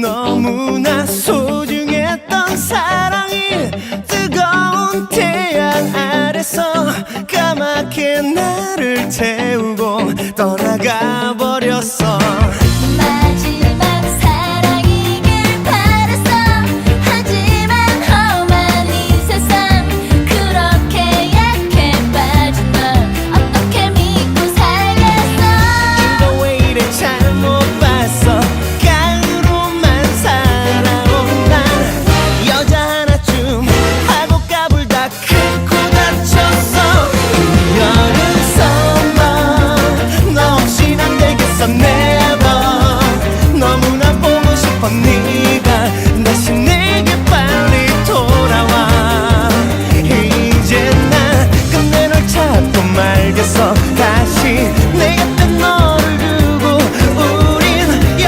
너무나 소중했던 사랑이 뜨거운 태양 아래서 까맣게 나를 태우고 떠나가 버렸어 알겠어. 다시